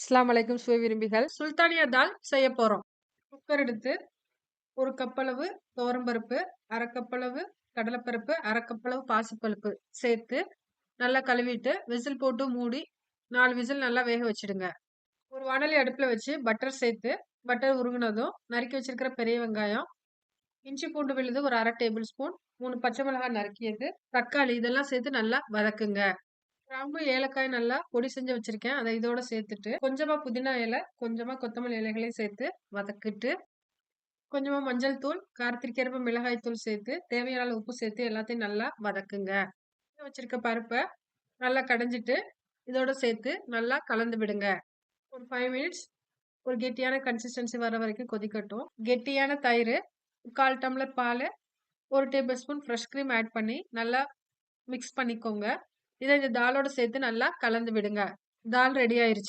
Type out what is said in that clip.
இஸ்லாம் அலைக்கும் சுவை விரும்பிகள். சுல்தானியா தால் செய்ய போறோம். குக்கர் எடுத்து ஒரு கப்பளவு துவரம்பருப்பு அரைக்கப்பளவு கடலைப்பருப்பு அரைக்கப்பளவு பாசிப்பருப்பு சேர்த்து நல்லா கழுவிட்டு விசில் போட்டு மூடி நாலு விசில் நல்லா வேக வச்சிடுங்க. ஒரு வானலி அடுப்பில் வச்சு பட்டர் சேர்த்து பட்டர் உருகுனதும் நறுக்கி வச்சிருக்கிற பெரிய வெங்காயம் இஞ்சி பூண்டு விழுது ஒரு அரை டேபிள் ஸ்பூன் மூணு பச்சை மிளகாய் நறுக்கியது தக்காளி இதெல்லாம் சேர்த்து நல்லா வதக்குங்க. கிராம்பு ஏலக்காய் நல்லா பொடி செஞ்சு வச்சிருக்கேன். அதை இதோட சேர்த்துட்டு கொஞ்சமா புதினா இலை கொஞ்சமா கொத்தமல்லி இலைகளையும் சேர்த்து வதக்கிட்டு கொஞ்சமா மஞ்சள் தூள் காரத்திற்கேற்ப மிளகாய் தூள் சேர்த்து தேவையான உப்பு சேர்த்து எல்லாத்தையும் நல்லா வதக்குங்க. வச்சிருக்க பருப்பை நல்லா கடைஞ்சிட்டு இதோட சேர்த்து நல்லா கலந்து விடுங்க. ஒரு ஃபைவ் மினிட்ஸ் ஒரு கெட்டியான கன்சிஸ்டன்சி வர வரைக்கும் கொதிக்கட்டும். கெட்டியான தயிர் கால் டம்ளர் பால் ஒரு table spoon fresh cream add பண்ணி நல்லா மிக்ஸ் பண்ணிக்கோங்க. இதை இந்த தாலோட சேர்த்து நல்லா கலந்து விடுங்க. தால் ரெடி ஆயிருச்சு.